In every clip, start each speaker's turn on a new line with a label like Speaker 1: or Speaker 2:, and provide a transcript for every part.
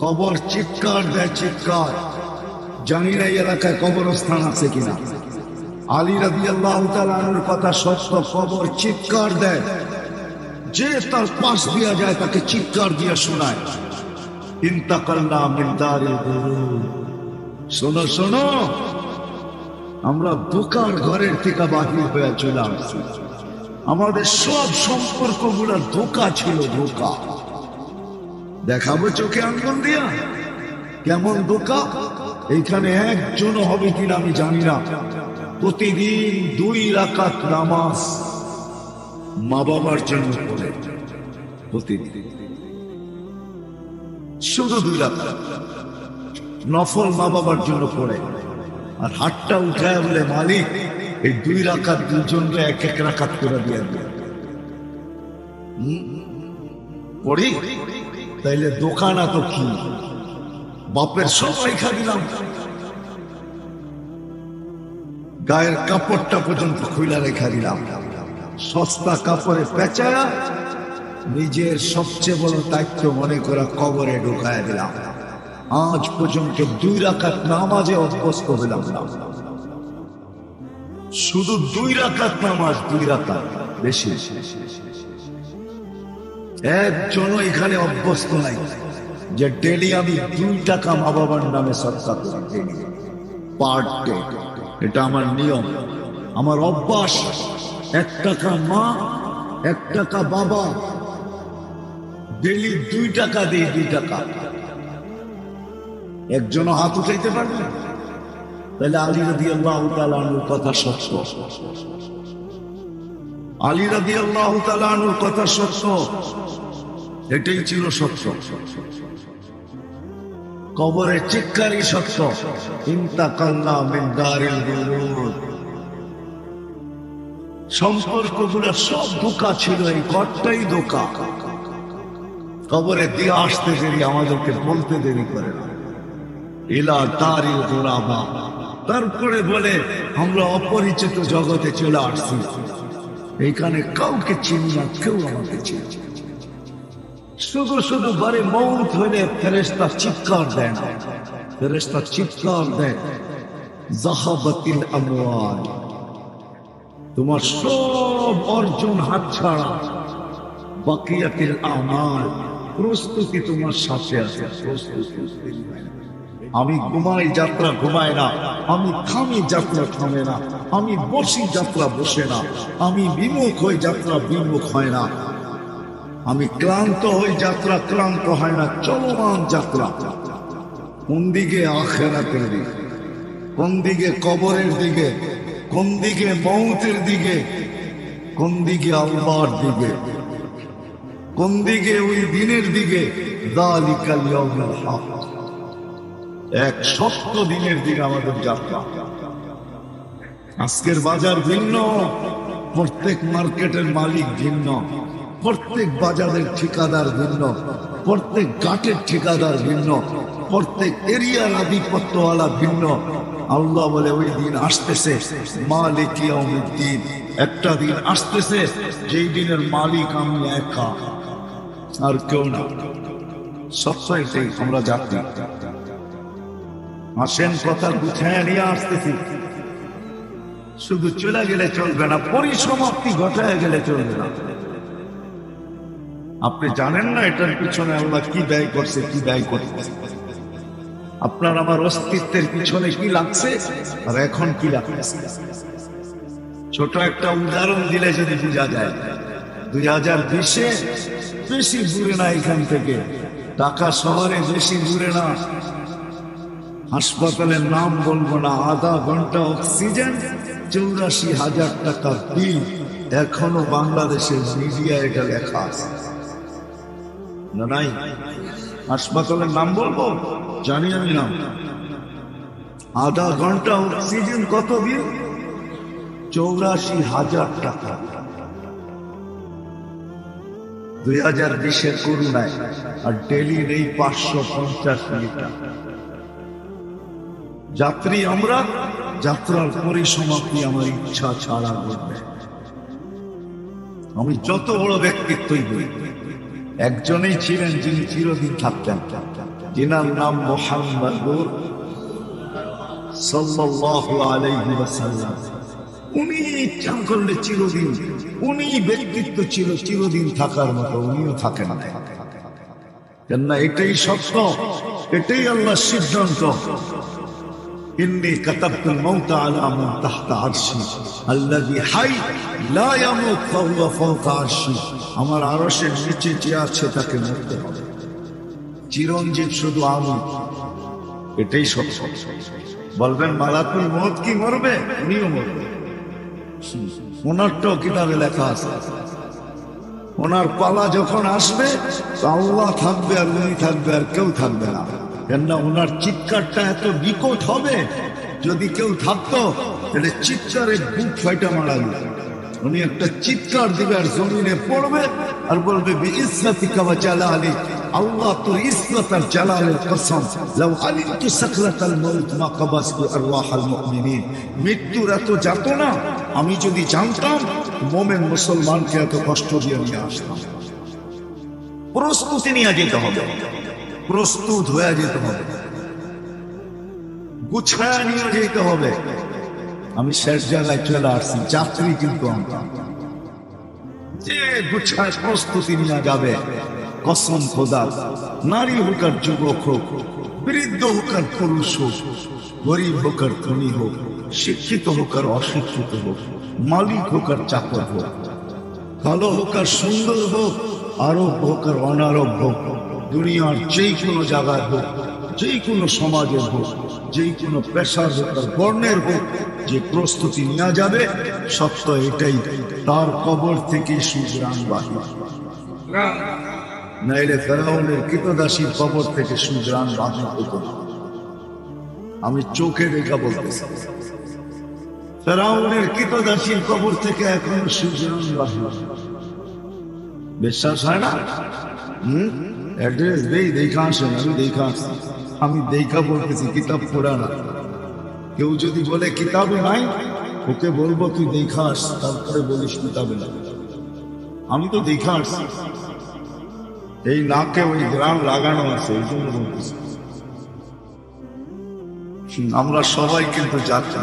Speaker 1: কবর চিৎকার দেয় চিৎকার। জানি না এই এলাকায় কবরস্থান আছে কিনা। আলী রাবি আল্লাহ কথা সত্য, কবর চিৎকার দেয়। যে তার পাশ দিয়া যায় তাকে চিৎকার দিয়ে শোনায়। ইন্তাকাল্লা মিন্দারে শোনো শোনো। আমরা দোকান ঘরের থেকে বাহির হয়ে চলে আমাদের সব সম্পর্কগুলো ধোকা ছিল ধোকা দেখাবো চোখে আঙ্গুল দিয়া। কেমন ধোকা এইখানে একজনও হবে কিনা আমি জানি না। প্রতিদিন দুই রাকাত নামাজ মা বাবার জন্য পড়ে প্রতিদিন। শুধু দুই রাকাত। নফল মা বাবার জন্য পড়ে। আর হাতটা উঠায় বলে, মালিক, এই দুই রাকাত দুজনকে এক এক রাকাত করে দিয়ে দিয়ে পড়ি? তাইলে দোকান তো কি? বাপের সব রেখা দিলাম। গায়ের কাপড়টা পর্যন্ত খুইলা রেখা দিলাম। সস্তা কাপড়ে পেঁচায়া নিজের সবচেয়ে বড় দায়িত্ব মনে করা কবরে ঢুকায় দিলাম। আজ পর্যন্ত দুই রাকাত নামাজে অভ্যস্ত হলাম না। শুধু দুই রাকাত নামাজ, দুই রাকাত বেশি। একজন এখানে অভ্যস্ত নাই যে ডেলি আমি দুই টাকা মা বাবার নামে সৎকার করি, ডেলি। Per day. এটা আমার নিয়ম। আমার অভ্যাস, এক টাকা মা, এক টাকা বাবা। ডেলি দুই টাকা দিই দুই টাকা। একজনও হাত উঠাইতে পারবে তাহলে আলী রবি আল্লাহ কথা সত্য। আলী রবি আল্লাহ কথা সত্য। এটাই ছিল সত্য। কবরে চিৎকারই সত্য। সব ধোকা ছিল, এই ঘরটাই ধোকা। কবরে দিয়ে আসতে দেরি, আমাদেরকে বলতে দেরি করে তারিল গোলামা তারপরে বলে, আমরা অপরিচিত জগতে চলে আসছি। এইখানে কাউকে চিনি না, কেউ আমাকে চিনি শুধু শুধু বারে মৌত হইলে ফেরেস্তা চিৎকার দেয় না। ফেরেস্তা চিৎকার দেয়, জাহাবাতিল আমওয়াল, তোমার সব অর্জন হাত ছাড়া, বাকিয়াতিল আমাল, প্রস্তুতি তোমার সাথে আছে, প্রস্তুতি আমি ঘুমাই যাত্রা ঘুমায় না, আমি থামি যাত্রা থামে না, আমি বসি যাত্রা বসে না, আমি বিমুখ হই যাত্রা বিমুখ হয় না। আমি ক্লান্ত হই যাত্রা ক্লান্ত হয় না, চলমান যাত্রা। কোন দিকে আখেরাতের দিকে, কোন দিকে কবরের দিকে, কোন দিকে মৌতের দিকে, কোন দিকে আল্লাহর দিকে, কোন দিকে ওই দিনের দিকে দালিকাল হক। এক সত্য দিনের দিকে আমাদের যাত্রা। আজকের বাজার ভিন্ন, প্রত্যেক মার্কেটের মালিক ভিন্ন, প্রত্যেক বাজারের ঠিকাদার ভিন্ন, প্রত্যেক ঘাটের ঠিকাদার ভিন্ন, প্রত্যেক এরিয়ার আধিপত্যওয়ালা ভিন্ন। আল্লাহ বলে, ওই দিন আসতেছে মালিক দিন একটা দিন আসতেছে যেই দিনের মালিক আমি একা। আর কেউ না। সবসময় আমরা যাত্রী। আসেন কথা গুছায় নিয়ে আসতেছি। শুধু চলে গেলে চলবে না, পরিসমাপ্তি ঘটায় গেলে চলবে না। আপনি জানেন না এটার পিছনে আল্লাহ কি ব্যয় করছে, কি ব্যয় করছে? আপনার আমার অস্তিত্বের পিছনে কি লাগছে আর এখন কি লাগছে ছোট একটা উদাহরণ দিলে যদি বোঝা যায়, দুই হাজার বিশে বেশি দূরে না এখান থেকে, ঢাকা শহরে বেশি দূরে না। হাসপাতালের নাম বলব না, আধা ঘণ্টা অক্সিজেন, চৌরাশি হাজার টাকা বিল এখনও বাংলাদেশের মিডিয়া এটা লেখা আছে। না, নাই? হাসপাতালের নাম বলব? জানি আমি নাম। আধা ঘণ্টা অক্সিজেন কত বিল চৌরাশি হাজার টাকা। দুই হাজার বিশের করুণায়, আর ডেলির এই পাঁচশো পঞ্চাশ লিটার। যাত্রী আমরা, যাত্রার পরিসমাপ্তি আমার ইচ্ছা ছাড়া ঘটবে। আমি যত বড় ব্যক্তিত্বই হই, একজনেই ছিলেন যিনি চিরদিন থাকতেন। যিনার নাম ওয়াসাল্লাম। উনি ইচ্ছা করলে চিরদিন, উনি ব্যক্তিত্ব ছিল চিরদিন থাকার মতো, উনিও থাকেন না এটাই সত্য এটাই আল্লাহ সিদ্ধান্ত। إني كتبت الموت على من تحت عرشي الذي حي لا يموت فهو فوق عرشي আমার আরশের নিচে যে আছে তাকে মরতে হবে চিরঞ্জীব শুধু আমি এটাই সত্য বলবেন মালাকুল মত কি মরবে উনিও মরবে ওনারটাও কিতাবে লেখা আছে ওনার পালা যখন আসবে তো আল্লাহ থাকবে আর উনি থাকবে আর কেউ থাকবে না কেননা ওনার চিৎকারটা এত বিকট হবে, যদি কেউ থাকতো তাহলে চিৎকারে বুক ফাইটা মারা উনি একটা চিৎকার দিবে আর জমিনে পড়বে আর বলবে ইসরাতিকা ওয়া জালালি, আল্লাহ তোর ইসরাত আর জালালের কসম। লাউ আলিমতু সাকরাতাল মাউত মা কাবাসতু আরওয়াহাল মুমিনিন। মৃত্যুর এত যাত না আমি যদি জানতাম, মোমেন মুসলমানকে এত কষ্ট দিয়ে নিয়ে আসতাম। প্রস্তুতি নিয়ে যেতে হবে। প্রস্তুত হয়ে যেতে হবে। গুছায় নিয়ে যেতে হবে। আমি শেষ জায়গায় চলে আসছি, যাত্রী কিন্তু যে গুছায় প্রস্তুতি নিয়ে যাবে, কসম খোদা, নারী হোক আর যুবক হোক, বৃদ্ধ হোক আর পুরুষ হোক, গরিব হোক আর ধনী হোক, শিক্ষিত হোক আর অশিক্ষিত হোক, মালিক হোক আর চাকর হোক কালো হোক আর সুন্দর হোক আরব হোক আর অনারব হোক দুনিয়ার যেই কোনো জায়গায় হোক যেই কোনো সমাজের হোক যেই কোনো পেশার হোক আর বর্ণের হোক, যে প্রস্তুতি নেওয়া যাবে, সত্য এটাই, তার কবর থেকে সুগ্রাম বাহির। নাইলে ফেরাউনের কৃতদাসীর কবর থেকে সুগ্রাম বাহির হতো না। আমি চোখে দেখা বলতেছি ফেরাউনের কৃতদাসীর কবর থেকে এখন সুগ্রাম বাহির। বিশ্বাস হয় না? হুম? অ্যাড্রেস দেই দেখা আসেন আমি দেখা আসছি আমি দেখা বলতেছি কিতাব পড়া না। কেউ যদি বলে কিতাবে নাই? ওকে বলব, তুই দেখা আস, তারপরে বলিস কিতাবে না আমি তো দেখা আসছি এই নাকে ওই গ্রাম লাগানো আছে, এই জন্য বলতেছি। আমরা সবাই কিন্তু যাচ্ছি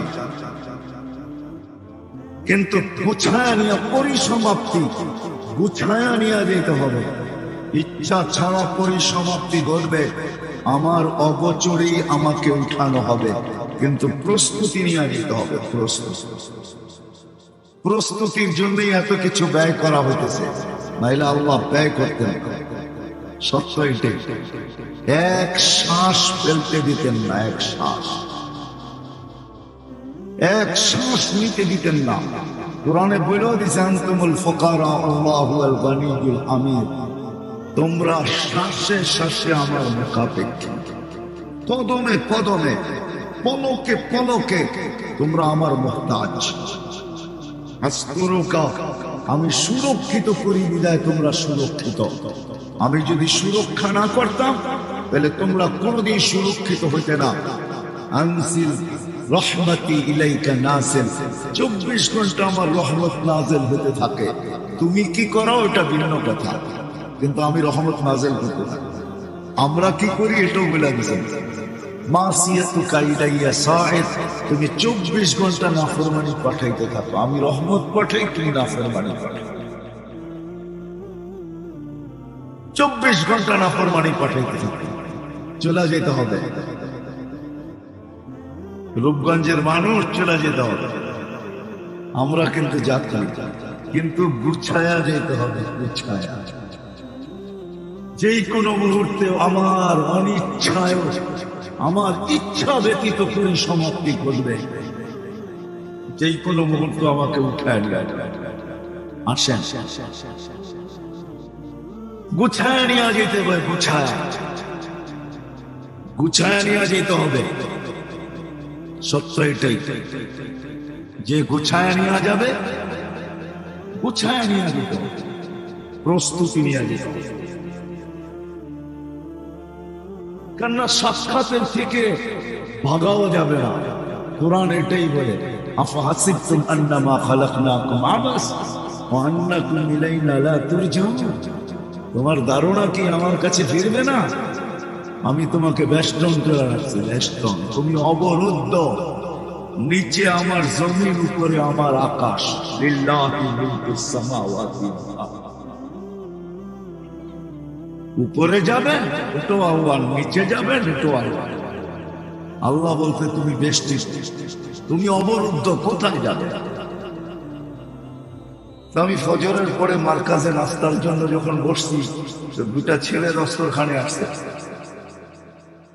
Speaker 1: কিন্তু গুছায়া নিয়ে পরিসমাপ্তি, গুছায়া নিয়ে যেতে হবে। ইচ্ছা ছাড়া পরিসমাপ্তি ঘটবে। আমার অগোচরেই আমাকে উঠানো হবে। কিন্তু প্রস্তুতি নিয়ে যেতে হবে, প্রস্তুতি। প্রস্তুতির জন্যই এত কিছু ব্যয় করা হইতেছে। নাইলে আল্লাহ ব্যয় করতেন। সত্য এক শ্বাস ফেলতে দিতেন না, এক শ্বাস। এক শ্বাস নিতে দিতেন না। কোরআনে বলেও দিয়েছেন তুমুল ফকারা গানিয়ুল আমির তোমরা শ্বাসে শ্বাসে আমার মুখাপেক্ষী। কদমে কদমে, পলকে পলকে তোমরা আমার মোহতাজ। আমি সুরক্ষিত করি, বিদায় তোমরা সুরক্ষিত। আমি যদি সুরক্ষা না করতাম, তাহলে তোমরা কোনোদিন সুরক্ষিত হইতে না। আনসিল রহমতি ইলাইকা নাসিল চব্বিশ ঘণ্টা আমার রহমত নাজেল হতে থাকে। তুমি কি করো? এটা ভিন্ন কথা। কিন্তু আমি রহমত নাজেল করতে আমরা কি করি এটাও কাইদাইয়া সাহেব তুমি চব্বিশ ঘণ্টা নাফরমানি পাঠাইতে থাকো। আমি রহমত পাঠাই, তুমি নাফরমানি পাঠাই চব্বিশ ঘণ্টা নাফরমানি পাঠাইতে থাকো। চলে যেতে হবে। রূপগঞ্জের মানুষ চলে যেতে হবে। আমরা কিন্তু যাত্রী, কিন্তু গুছায়া যেতে হবে গুছায়া যেই কোনো মুহূর্তে আমার অনিচ্ছায়, আমার ইচ্ছা ব্যতীত কোন সমাপ্তি করবে যেই কোনো মুহূর্ত আমাকে উঠায় আসেন। গুছায় নিয়ে যেতে হবে, গুছায়। গুছায় নিয়ে যেতে হবে। সত্য এটাই। যে গুছায় নেওয়া যাবে, গুছায় নিয়ে যেতে হবে। প্রস্তুতি নিয়ে যেতে হবে। কেননা সাক্ষাতের থেকে ভাগাও যাবে না। কোরআন এটাই বলে তোমার ধারণা কি আমার কাছে ফিরবে না? আমি তোমাকে বেষ্টন করে রাখছি, বেষ্টন। তুমি অবরুদ্ধ। নিচে আমার জমির উপরে আমার আকাশ। লিল্লাহি। উপরে যাবেন এটো আহ্বান নিচে যাবেন এটো আহ্বান আল্লাহ বলতে তুমি বেষ্টি তুমি অবরুদ্ধ, কোথায় যাবে? আমি ফজরের পরে মার্কাজে নাস্তার জন্য যখন বসছি দুটা ছেলে দস্তরখানে আসছে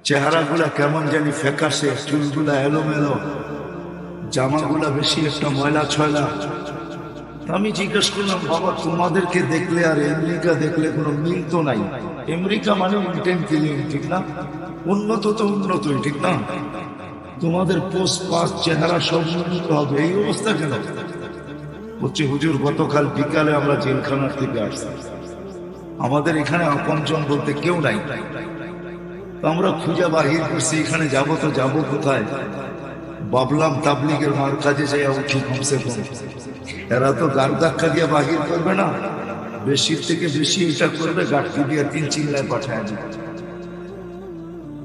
Speaker 1: চেহারাগুলা কেমন জানি ফ্যাকাশে, চুলগুলা এলোমেলো। জামাগুলা বেশি একটা ময়লা ছয়লা। আমি জিজ্ঞেস করলাম, বাবা, তোমাদেরকে দেখলে আর আমেরিকা দেখলে কোনো মিল তো নাই? আমেরিকা মানে ইন্টেন ঠিক না? উন্নত তো উন্নতই, ঠিক না? তোমাদের পোস্ট পাস চেহারা সব উন্নত হবে, এই অবস্থা কেন? হচ্ছে হুজুর, গতকাল বিকালে আমরা জেলখানার থেকে আসছি আমাদের এখানে আপনজন বলতে কেউ নাই। আমরা খুঁজে বাহির করছি, এখানে যাব তো যাব কোথায়? বাবলাম তাবলিগের মার কাজে যাই উঠি কমসে কম এরা তো গার ধাক্কা দিয়ে বাহির করবে না। বেশি থেকে বেশি এটা করবে গাঠি দিয়ে তিন চিল্লায় পাঠায় দিবে।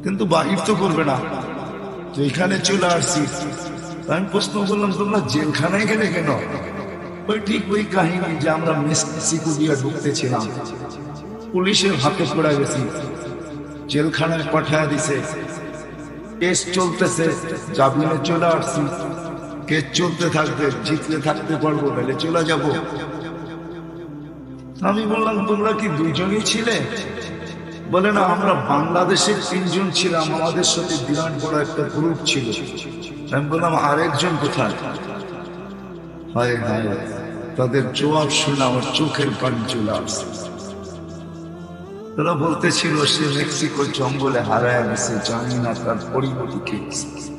Speaker 1: কিন্তু বাহির তো করবে না। তো এখানে চলে আসছি। আমি প্রশ্ন করলাম, তোমরা জেলখানায় গেলে কেন? ওই ঠিক ওই কাহিনী যে আমরা মেক্সিকো দিয়ে ঢুকতেছিলাম। পুলিশের হাতে পড়ে গেছি। জেলখানায় পাঠায় দিছে। কেস চলতেছে, জামিনে চলে আসছি। কেস চলতে থাকবে জিতলে থাকতে পারব নাহলে চলে যাব। আমি বললাম, তোমরা কি দুজনই ছিলে? বলে, না, আমরা বাংলাদেশের তিনজন ছিলাম, আমাদের সাথে বিরাট বড় একটা গ্রুপ ছিল। আমি বললাম, আরেকজন কোথায়? তাদের জবাব শুনে আমার চোখের পানি চলে আসছে। তারা বলতেছিল, সে মেক্সিকো জঙ্গলে হারায় গেছে, জানি না তার পরিণতি কি। হয়েছে।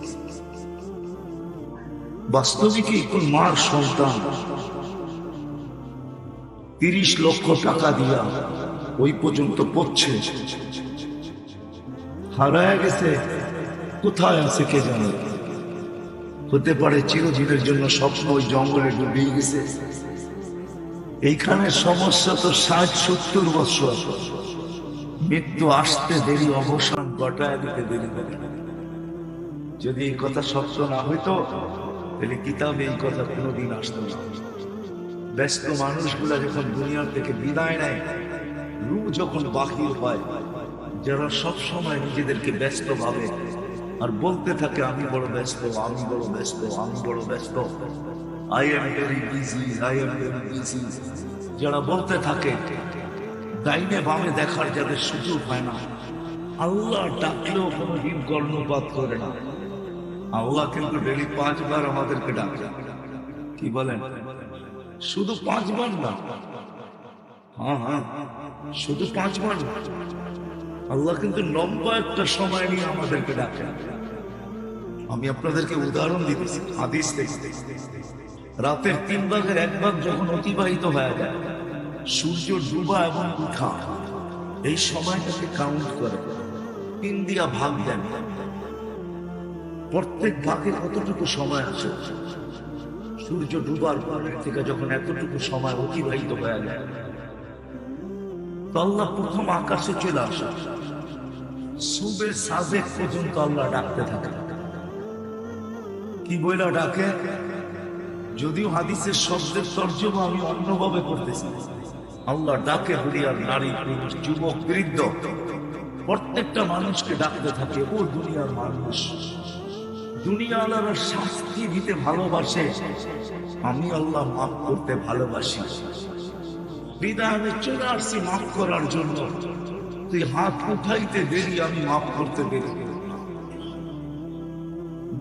Speaker 1: বাস্তবিকই কোন মার সন্তান? তিরিশ লক্ষ টাকা দিয়া ওই পর্যন্ত পড়ছে। হারায় গেছে, কোথায় আছে কে জানে? হতে পারে চিরজীবের জন্য ওই জঙ্গলে ডুবিয়ে গেছে। এইখানে সমস্যা তো ষাট, সত্তর বছর। মৃত্যু আসতে দেরি, অবসান ঘটায় দিতে দেরি যদি এই কথা সত্য না হইতো তাহলে কিতাবে এই কথা কোনোদিন আসতো না। ব্যস্ত মানুষগুলা যখন দুনিয়ার থেকে বিদায় নেয়, রূপ যখন বাহির হয়, যারা সব সময় নিজেদেরকে ব্যস্ত ভাবে, আর বলতে থাকে, আমি বড় ব্যস্ত, আমি বড় ব্যস্ত, আমি বড় ব্যস্ত। I am very busy I am very busy যারা বলতে থাকে, ডাইনে বামে দেখার যাদের সুযোগ হয় না, আল্লাহ ডাকলেও কোনো দিন কর্ণপাত করে না। আল্লাহ কিন্তু ডেলি পাঁচবার আমাদেরকে ডাকে। কি বলেন? শুধু পাঁচবার না। হ্যাঁ হ্যাঁ। শুধু পাঁচবার না। আল্লাহ কিন্তু লম্বা একটা সময় নিয়ে আমাদেরকে ডাকে। আমি আপনাদেরকে উদাহরণ দিতেছি, হাদিস দেখতে। রাতের তিন ভাগের এক ভাগ যখন অতিবাহিত হয়ে যায়, সূর্য ডুবা এবং উঠা। এই সময়টাকে কাউন্ট করে। তিন দিয়া ভাগ দেন। প্রত্যেক ভাগে কতটুকু সময় আছে? সূর্য ডুবার পরের থেকে যখন এতটুকু সময় অতিবাহিত হয়ে যায়, তো আল্লাহ প্রথম আকাশে চলে আসা। সুবে সাজেক পর্যন্ত আল্লাহ ডাকতে থাকে। কি বইলা ডাকে? যদিও হাদিসের শব্দের তর্জমা আমি অন্যভাবে করতেছি আল্লাহ ডাকে হরিয়ার নারী, পুরুষ, যুবক, বৃদ্ধ। প্রত্যেকটা মানুষকে ডাকতে থাকে, ও দুনিয়ার মানুষ। দুনিয়া আল্লাহর শাস্তি দিতে ভালোবাসে, আমি আল্লাহ মাফ করতে ভালোবাসি। বিদায়, আমি চলে আসছি মাফ করার জন্য। তুই হাত উঠাইতে দেরি, আমি মাফ করতে দেরি।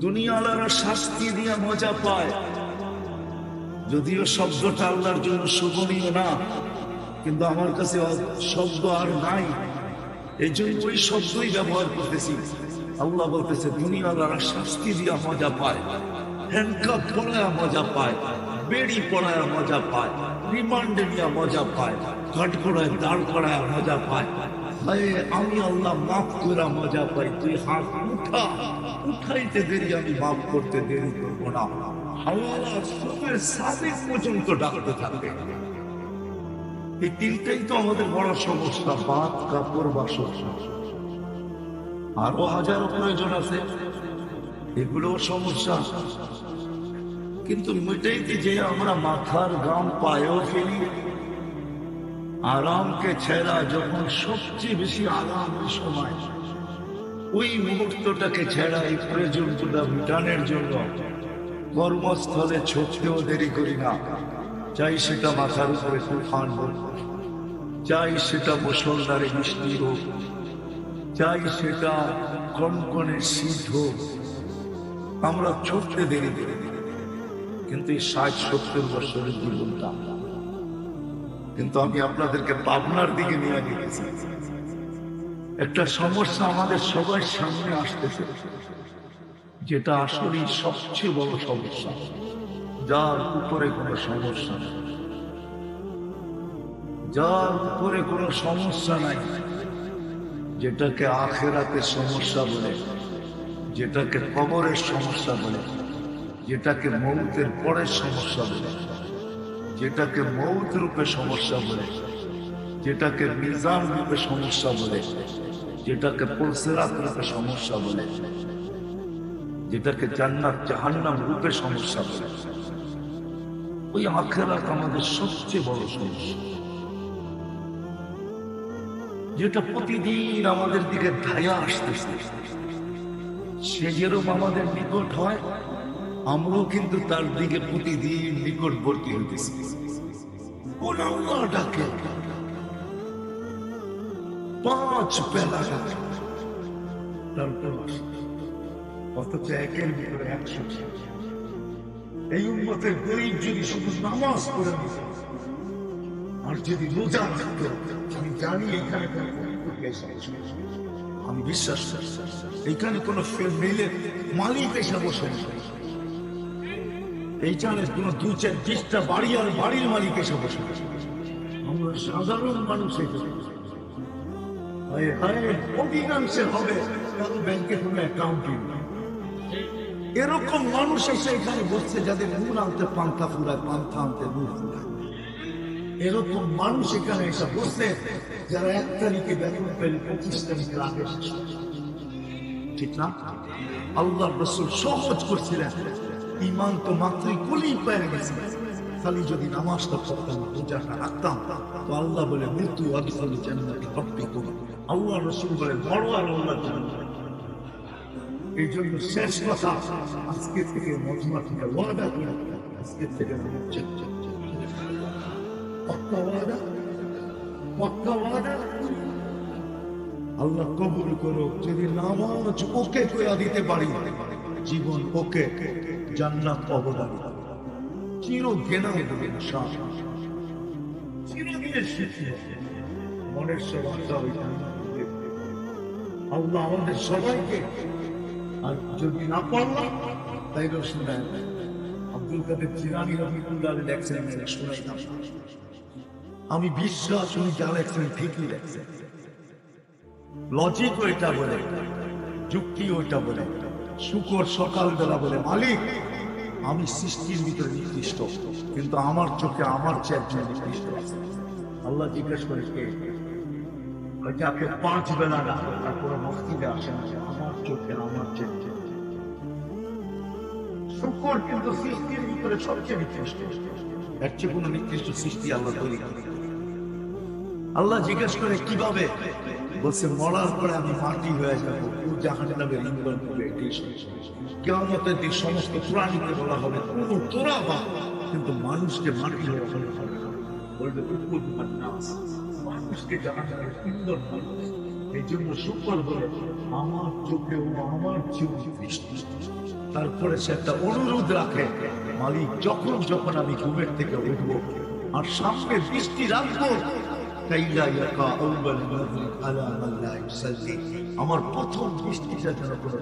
Speaker 1: দুনিয়ালারা শাস্তি দিয়ে মজা পায়। যদিও শব্দটা আল্লাহর জন্য শোভনীয় না, কিন্তু আমার কাছে শব্দ আর নাই। এই জন্য ওই শব্দই ব্যবহার করতেছি। আল্লাহ বলতেছে দুনিয়ালারা শাস্তি দিয়া মজা পায়। হ্যান্ডকাপ পড়ায় মজা পায়, বেড়ি পড়ায় মজা পায় রিমান্ডে নিয়ে মজা পায় কাঠ করায় দাঁড় করায় মজা পায়। আমি আল্লাহ মাফ করা মজা পাই, তুই হাত উঠা। উঠাইতে দেরি, আমি মাফ করতে দেরি করব না। আল্লাহ সুখের সাথে পর্যন্ত ডাকতে এই তিনটাই তো আমাদের বড় সমস্যা ভাত কাপড় বাসন। আরও হাজারো প্রয়োজন আছে। এগুলোও সমস্যা। কিন্তু মিটাইতে যে আমরা মাথার গাম পায়েও ফেলি। আরামকে ছেড়া যখন সবচেয়ে বেশি আরামের সময়, ওই মুহূর্তটাকে ছেড়া এই প্রয়োজনটা মিটানের জন্য কর্মস্থলে ছুটতেও দেরি করি না। চাই সেটা মাথার উপরে তুফান হোক, চাই সেটা মুসলধারে মিষ্টি হোক চাই সেটা কনকনে সিদ্ধ। আমরা ছুটতে দেরি। কিন্তু এই ষাট সত্তর বছরের জীবনটা। কিন্তু আমি আপনাদেরকে পাবনার দিকে নিয়ে গেছি একটা সমস্যা আমাদের সবার সামনে আসতেছে, যেটা আসলে সবচেয়ে বড় সমস্যা। যার উপরে কোনো সমস্যা নেই। যার উপরে কোনো সমস্যা নাই। যেটাকে আখেরাতের সমস্যা বলে, যেটাকে কবরের সমস্যা বলে, যেটাকে মৌতের পরের সমস্যা বলে, যেটাকে মৌত রূপে সমস্যা বলে, যেটাকে মিজান রূপে সমস্যা বলে, যেটাকে পুলসেরাত রূপে সমস্যা বলে, যেটাকে জান্নাত জাহান্নাম রূপে সমস্যা বলে। ওই আখেরাত আমাদের সবচেয়ে বড় সমস্যা। যেটা প্রতিদিন আমাদের দিকে ধায়া আসতেছে। সে যেরকম আমাদের নিকট হয়, আমরাও কিন্তু তার দিকে প্রতিদিন নিকটবর্তী হইতেছি। কোন ডাকে। পাঁচ বেলা ডাকে। তারপর। অথচ একের ভিতরে একশো এই উন্মতের গরিব যদি শুধু নামাজ নিত, আর যদি রোজা থাকতো আমি জানি এখানে। আমি বিশ্বাস এখানে কোনো মেলে মালিক এসে বসে নেই। এই চালের কোনো দু চার বিশটা বাড়ি আর বাড়ির মালিক এসে বসে। আমরা সাধারণ মানুষ এখানে অধিকাংশে হবে ব্যাংকে কোনো অ্যাকাউন্টিং এরকম মানুষ এসে এখানে বসছে যাদের নুন আনতে পান্থা ফুরায় পান্থা আনতে নুন ফুরায় এরকম মানুষ এখানে এসে বসছে যারা এক তারিখে বেতন পেলে পঁচিশ তারিখের আগে শেষ ঠিক না? আল্লাহ রসুল সহজ করছিলেন। ইমান তো মাত্রই কুলি পেয়ে গেছে। খালি যদি নামাজটা পড়তাম, রোজাটা রাখতাম, তো আল্লাহ বলে, মৃত্যু আদিফলি জান্নাতি রব্বি করো আল্লাহ রসুল বলে, বড় আর আল্লাহ এই জন্য শেষ কথা, আজকে থেকে মজমা থেকে ওয়াদা করে, আজকে থেকে আল্লাহ কবুল করো যদি নামাজ ওকে করে দিতে পারি, জীবন ওকে জান্নাত অবদান চির। আল্লাহ আমাদের সবাইকে, আর যদি না পারলাম, তাই শুনে আব্দুল কাদের চিরানি রহমতুল্লাহ লেখছেন শুনাইলাম। আমি বিশ্বাস উনি লেখছেন ঠিকই লেখছেন লজিক ওইটা বলে যুক্তি ওইটা বলে, শুকর সকালবেলা বলে, মালিক, আমি সৃষ্টির ভিতরে নির্দিষ্ট কিন্তু আমার চোখে আমার চেয়ে নির্দিষ্ট আল্লাহ জিজ্ঞেস করে কে? ওই যে আপনি পাঁচ বেলা ডাকে তারপরে মসজিদে আসেন আমার চোখে আমার চেয়ে শুকর কিন্তু সৃষ্টির ভিতরে সবচেয়ে নির্দিষ্ট এর চেয়ে কোনো নির্দিষ্ট সৃষ্টি আল্লাহ তৈরি করে। আল্লাহ জিজ্ঞেস করে, কীভাবে? বলছে, মরার পরে আমি মাটি হয়ে যাব। জাহান নামে ইন্ধন হবে কেমতের দিক সমস্ত প্রাণীকে বলা হবে তোরা বা। কিন্তু মানুষকে মাটি হয়ে বলা। বলবে মানুষকে জাহান নামে ইন্ধন এই জন্য শুকর বলে আমার চোখে ও আমার দৃষ্টি তারপরে সে একটা অনুরোধ রাখে, মালিক, যখন যখন আমি ঘুমের থেকে উঠবো, আর সামনে বৃষ্টি রাখব আমার প্রথম দৃষ্টিটা যেন কোনো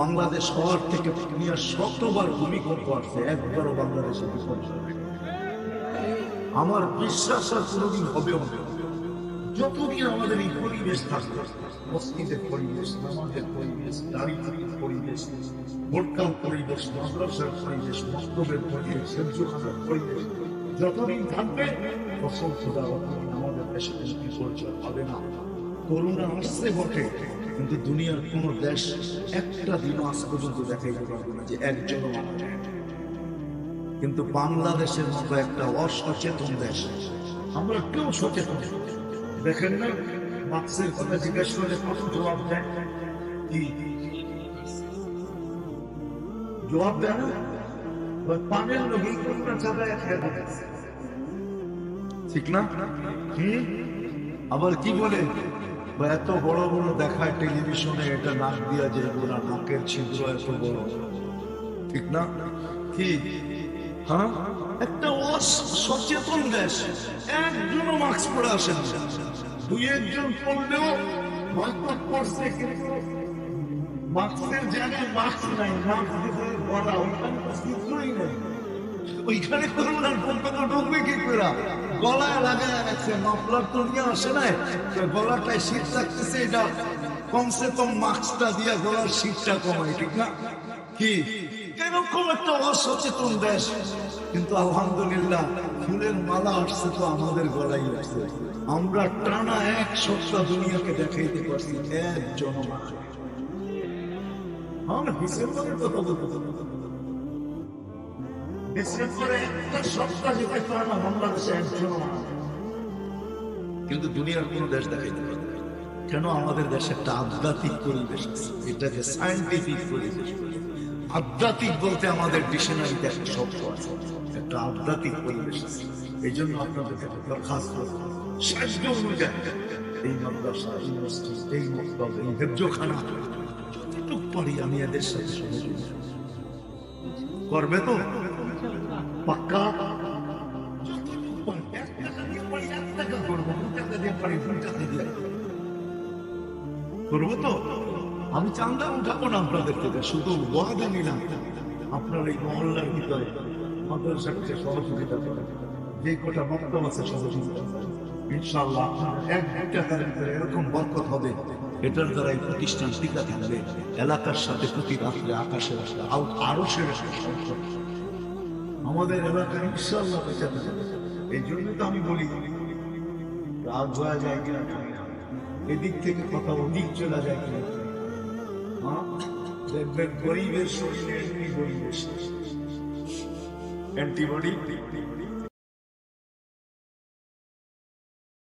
Speaker 1: বাংলাদেশ শহর থেকে দুনিয়ার শতবার ভূমিকম্প আসছে, একবারও বাংলাদেশে আমার বিশ্বাস আর কোনোদিন হবেও যতদিন আমাদের এই পরিবেশ থাকবে, মসজিদের পরিবেশ, নামাজের পরিবেশ দাঁড়িয়ে পরিবেশ ভোটকাল পরিবেশ, মাদ্রাসার পরিবেশ মস্তবের পরিবেশ সহ্যখানার পরিবেশ যতদিন থাকবে ফসল খোদা আমাদের দেশে কোনো বিপর্যয় হবে না। করোনা আসছে বটে, কিন্তু দুনিয়ার কোন দেশ একটা দিন আজ পর্যন্ত দেখাইতে পারবে না যে একজন কিন্তু বাংলাদেশের মতো একটা অসচেতন দেশ, আমরা কেউ সচেতন দেখেন না মাস্কের কথা জিজ্ঞেস করলে কত জবাব দেয়। জবাব দেয় না? পানের লোক এই করোনা খেয়ে ঠিক না? আবার কি বলে? বা এত বড় বড় দেখায় টেলিভিশনে এটা নাক দিয়া যে ওরা নাকের ছিদ্র এত বড়। ঠিক না? কি? হ্যাঁ? একটা সচেতন দেশ। একজনও মাস্ক পরে আসেন না। দুই একজন পড়লেও মাস্ক পড়ছে কিন্তু মাস্কের জায়গায় মাস্ক নাই মাস্ক ওইখানে তো কি করে গলায় আসে গলাটায় শীত লাগতেছে, এটা কমসে কম মাস্কটা দিয়া গলার শীতটা ঠিক না? কি? এরকম একটা অসচেতন দেশ। কিন্তু আলহামদুলিল্লাহ, ফুলের মালা আসছে তো আমাদের গলাই আসছে। আমরা টানা এক সপ্তাহ দুনিয়াকে দেখাইতে পারছি, এক জনমা আমরা ডিসেম্বরের কথা বলতে ডিসেম্বরে একটা সপ্তাহ যেতে পারে না বাংলাদেশে একজন কিন্তু দুনিয়ার কোন দেশ দেখাইতে পারে না। কেন আমাদের দেশে একটা আধ্যাত্মিক পরিবেশ আছে এটাকে সায়েন্টিফিক পরিবেশ। আধ্যাত্মিক বলতে আমাদের ডিকশনারিতে একটা শব্দ আছে একটা আধ্যাত্মিক পরিবেশ আছে এই জন্য আপনাদের দরখাস্ত সাহায্য অনুযায়ী এই মাদ্রাসা মসজিদ এই মক্তব এই হেফজোখানা পারি আমি এদের সাথে। করবে তো? পাক্কা? করব। তো? আমি চান্দা উঠাবো না আপনাদের থেকে, শুধু ওয়াদা নিলাম। আপনার এই মহল্লার ভিতরে মাদ্রাসার সাথে সহযোগিতা যে কটা বক্তব্য আছে সহযোগিতা। আপনার এক এরকম বরকত হবে। এটার দ্বারা এই প্রতিষ্ঠান টিকা থাকবে এলাকার সাথে প্রতি রাখলে আকাশের আসলে আরও সেরে আমাদের এলাকার ইনশাল্লাহ বেঁচে থাকবে এই জন্য তো আমি বলি রাগ হয়ে যায় কিনা এদিক থেকে কথা ওদিক চলে যায় কিনা? দেখবেন গরিবের শরীরে পরিবেশ অ্যান্টিবডি